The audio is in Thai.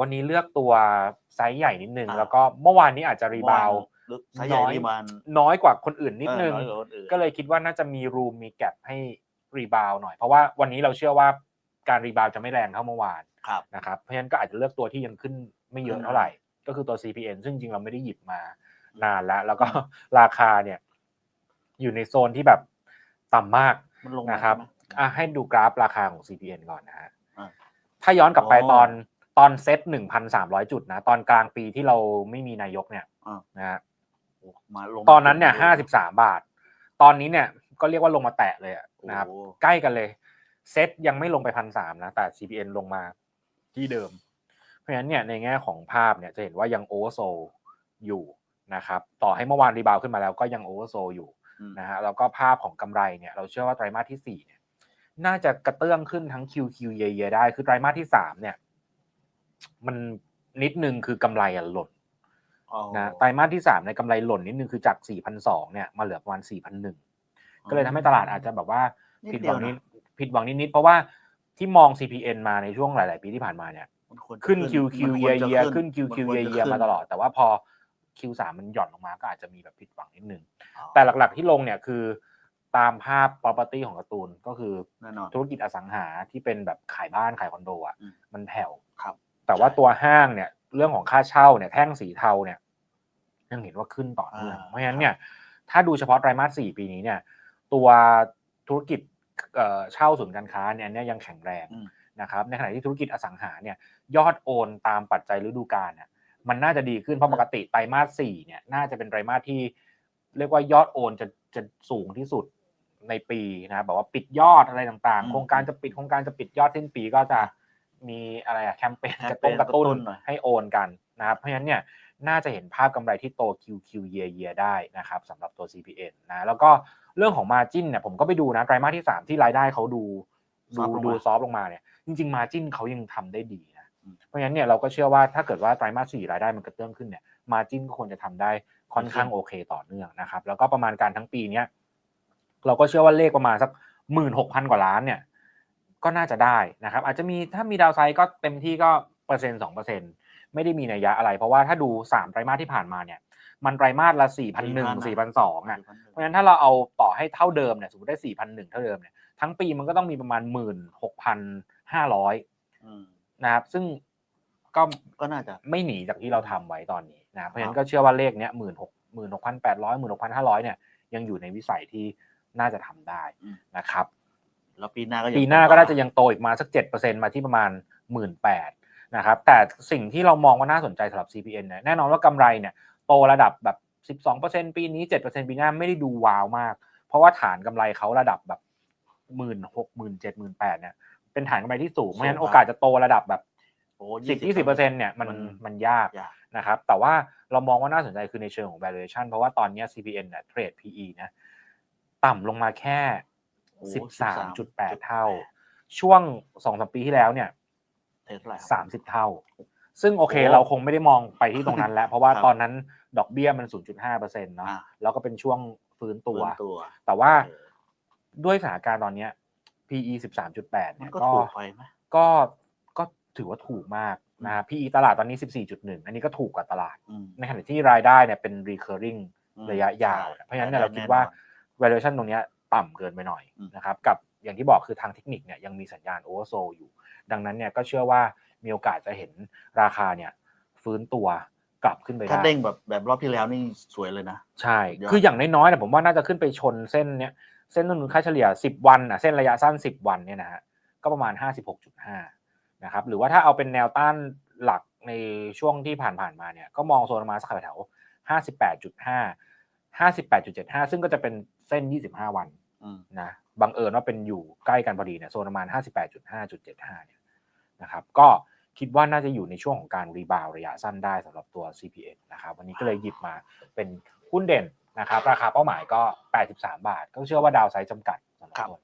วันนี้เลือกตัวไซส์ใหญ่นิดนึง อ่า แล้วก็เมื่อวานนี้อาจจะรีบาวด์ลึกไซส์ใหญ่น้อย รีบาวด์น้อยกว่าคนอื่นนิดนึง เอออยกว่าคนอื่น ก็เลยคิดว่าน่าจะมีรูมมีแกลบให้รีบาวด์หน่อยเพราะว่าวันนี้เราเชื่อว่าการรีบาวด์จะไม่แรงเท่าเมื่อวานครับ นะครับเพราะฉะนั้นก็อาจจะเลือกตัวที่ยังขึ้นไม่เยอะเท่าไหร่ ก็คือตัว CPN ซึ่งจริงๆเราไม่ได้หยิบมานานแล้ว แล้วก็ ราคาเนี่ย อยู่ในโซนที่แบบต่ำมาก มันลงมานะครับใช่ไหม อะให้ดูกราฟราคาของ CPN ก่อนนะฮะอ่าถ้าย้อนกลับไปอ๋อ ตอน ตอนเซตหนึ่งพันสามร้อยจุดนะ ตอนกลางปีที่เราไม่มีนายกเนี่ยอ่า นะฮะโอ้มาลงตอนนั้นเนี่ยห้าสิบสามบาท ตอนนี้เนี่ยก็เรียกว่าลงมาแตะเลยอะนะครับ โอ้ใกล้กันเลย เซตยังไม่ลงไปพันสามนะ แต่ CPN ลงมาที่เดิม เพราะฉะนั้นเนี่ยในแง่ของภาพเนี่ยจะเห็นว่ายังโอเวอร์โซอยู่นะครับ ต่อให้เมื่อวานรีบาวด์ขึ้นมาแล้วก็ยังโอเวอร์โซอยู่อืมนะฮะแล้วก็ภาพของกำไรเนี่ยเราเชื่อว่าไตรมาสที่สี่เนี่ยน่าจะกระเตื้องขึ้นทั้ง QQ เยๆได้ คือไตรมาสที่สามเนี่ย มันนิดนึงคือกำไรอะหล่นอ๋อนะไตรมาสที่สามในยกำไรหล่นนิดนึงคือจาก4 0 0 2เนี่ยมาเหลือประมาณ4 0 0 1ก็เลยทำให้ตลาดอาจจะแบบว่านิดผิดหเดียวัวงนิดนะผิดหวังนิดๆเพราะว่าที่มอง CPN มาในช่วงหลาย ๆ ปีที่ผ่านมาเนี่ยมันควรจะขึ้นมัน QQ ควเยีรยจะเยียขึ้น QQ มันควรเยียจะเยียขึ้นมาตลอด แต่ว่าพอ Q3 มันหย่อนลงมาก็อาจจะมีแบบผิดหวังนิดนึงอ๋อแต่หลัก ๆ ที่ลงเนี่ยคือตามภาพ property ของการ์ตูนก็คือแน่นอนธุรกิจอสังหาที่เป็นแบบขายบ้านขายคอนโดอะอืมมันแผ่วครับ แต่ว่าตัวห้างเนี่ย เรื่องของค่าเช่าเนี่ยแท่งสีเทาเนี่ยยังเห็นว่าขึ้นต่อเนื่องอ่าเพราะฉะนั้นเนี่ย ถ้าดูเฉพาะไตรมาสสี่ปีนี้เนี่ย ตัวธุรกิจเอ่อเช่าศูนย์การค้าเนี่ยอันเนี่ยยังแข็งแรงอืมนะครับ ในขณะที่ธุรกิจอสังหาเนี่ย ยอดโอนตามปัจจัยฤดูกาลเนี่ยมันน่าจะดีขึ้นเพราะปกติไตรมาสสี่เนี่ย น่าจะเป็นไตรมาสที่ เรียกว่ายอดโอนจะจะสูงที่สุดในปีนะครับแบบว่าปิดยอดอะไรต่างอืๆมโครงการจะปิดโครงการจะปิดยอดสิ้นปีก็จะ มีอะไรอะแคมเปญแคกมระเปตุ้ญนกระตุ้กระตุ้นนหน่อยให้โอนกันนะครับ เพราะฉะนั้นเนี่ยน่าจะเห็นภาพกำไรที่โต QQ year year ได้นะครับสำหรับตัว CPN นะแล้วก็เรื่องของ Margin เนี่ยผมก็ไปดูนะไตรมาสที่ 3 ที่รายได้เขาดูดูซอฟต์ลงมาดูซอฟต์ลงมาเนี่ยจริง ๆ Margin เขายังทำได้ดีนะอืมเพราะฉะนั้นเนี่ยเราก็เชื่อว่าถ้าเกิดว่าไตรมาสสี่รายได้มันกระเตื้องขึ้นเนี่ย Margin ก็ควรจะทำได้ค่อนข้างโอเคต่อเนื่องนะครับ แล้วก็ประมาณการทั้งปีเนี้ยเราก็เชื่อว่าเลขประมาณสักหมื่นหกพันกว่าล้านเนี่ย ก็น่าจะได้นะครับ อาจจะมีถ้ามีดาวไซด์ก็เต็มที่ก็เปอร์เซ็นต์สองเปอร์เซ็นไม่ได้มีนัยยะอะไร เพราะว่าถ้าดูสามไตรมาสที่ผ่านมาเนี่ย มันไตรมาสละสี่พันหนึ่งสี่พันสองอะเพราะฉะนั้นถ้าเราเอาต่อให้เท่าเดิมเนี่ยสมมติได้สี่พันหนึ่งเท่าเดิมเนี่ยทั้งปีมันก็ต้องมีประมาณหมื่นหกพันห้าร้อยอืมนะครับ ซึ่งก็ก็น่าจะไม่หนีจากที่เราทำไว้ตอนนี้นะครับเพราะฉะนั้นก็เชื่อว่าเลขเนี้ยหมื่นหกหมื่นหกพันแปดร้อยหมื่นหกพันห้าร้อยเนี่ยยังอยู่ในวิสัยที่น่าจะทำได้อืมนะครับ แล้วปีหน้าก็ยังปีหน้าก็น่าจะยังโตอีกมาสักเจ็ดเปอร์เซ็นมาที่ประมาณหมื่นแปดนะครับแต่สิ่งที่เรามองว่าน่าสนใจสำหรับ CPN เนี่ยแน่นอนว่ากำไรเนี่ยโตระดับแบบ 12%ปีนี้ 7%ปีหน้าไม่ได้ดูว้าวมาก เพราะว่าฐานกำไรเขาระดับแบบหมื่นหกหมื่นเจ็ดหมื่นแปดเนี่ยเป็นฐานกำไรที่สูงเพราะฉะนั้นโอกาสจะโตระดับแบบโอ้สิบยี่สิบเปอร์เซ็นต์เนี่ยมันมันมันยากยากนะครับแต่ว่าเรามองว่าน่าสนใจคือในเชิงของ valuation เพราะว่าตอนเนี้ย CPN เนี่ยเทรด PE นะต่ำลงมาแค่โอ้ สิบสามจุดแปด13.8เท่า ช่วงสองสามปีที่แล้วเนี่ยเท่าไหร่ครับสามสิบเท่า ซึ่งโอเคโอ้เราคงไม่ได้มองไปที่ตรงนั้นแล้ว เพราะว่าครับตอนนั้นดอกเบี้ยมันศูนย์จุดห้าเปอร์เซ็นต์เนาะอ่าแล้วก็เป็นช่วงฟื้นตัวฟื้นตัวแต่ว่าเออด้วยสถานการณ์ตอนเนี้ย PE สิบสามจุดแปดมัเนี่นยก็ก็ถูกไปไหมก็ก็ถือว่าถูกมากนะ PE ตลาดตอนนี้ 14.1 อันนี้ก็ถูกกว่าตลาดอืมในขณะที่รายได้เนี่ยเป็น recurring อืมระยะยาวใช่เพราะฉะนั้นเนี่ยเราได้คิดแน่นอนว่า valuation ตรงเนี้ย ต่ำเกินไปหน่อยอืมนะครับกับอย่างที่บอกคือทางเทคนิคเนี่ยยังมีสัญญาณ oversold อยู่ ดังนั้นเนี่ยก็เชื่อว่ามีโอกาสจะเห็นราคาเนี่ยฟื้นตัวกลับขึ้นไปถ้าได้เด้งแบบแบบรอบที่แล้วนี่สวยเลยนะ ใช่ยอดคืออย่างน้อยๆเนี่ยผมว่าน่าจะขึ้นไปชนเส้นเนี้ยเส้นต้นทุนค่าเฉลี่ย 10 วันอะเส้นระยะสั้น 10 วันเนี่ยนะฮะก็ประมาณ 56.5นะครับหรือว่าถ้าเอาเป็นแนวต้านหลักในช่วงที่ผ่านๆมาเนี่ยก็มองโซนประมาณสักแถวๆ58.5 58.75 ซึ่งก็จะเป็นเส้น 25 วันอืมนะบังเอิญว่าเป็นอยู่ใกล้กันพอดีเนี่ยโซนประมาณ 58.5.75 เนี่ยนะครับ ก็คิดว่าน่าจะอยู่ในช่วงของการรีบาวระยะสั้นได้สำหรับตัว CPN นะครับ วันนี้ก็เลยหยิบมาเป็นหุ้นเด่นนะครับ ราคาเป้าหมายก็ 83 บาท ก็เชื่อว่าดาวไซด์จำกัดสำหรับตัวนี้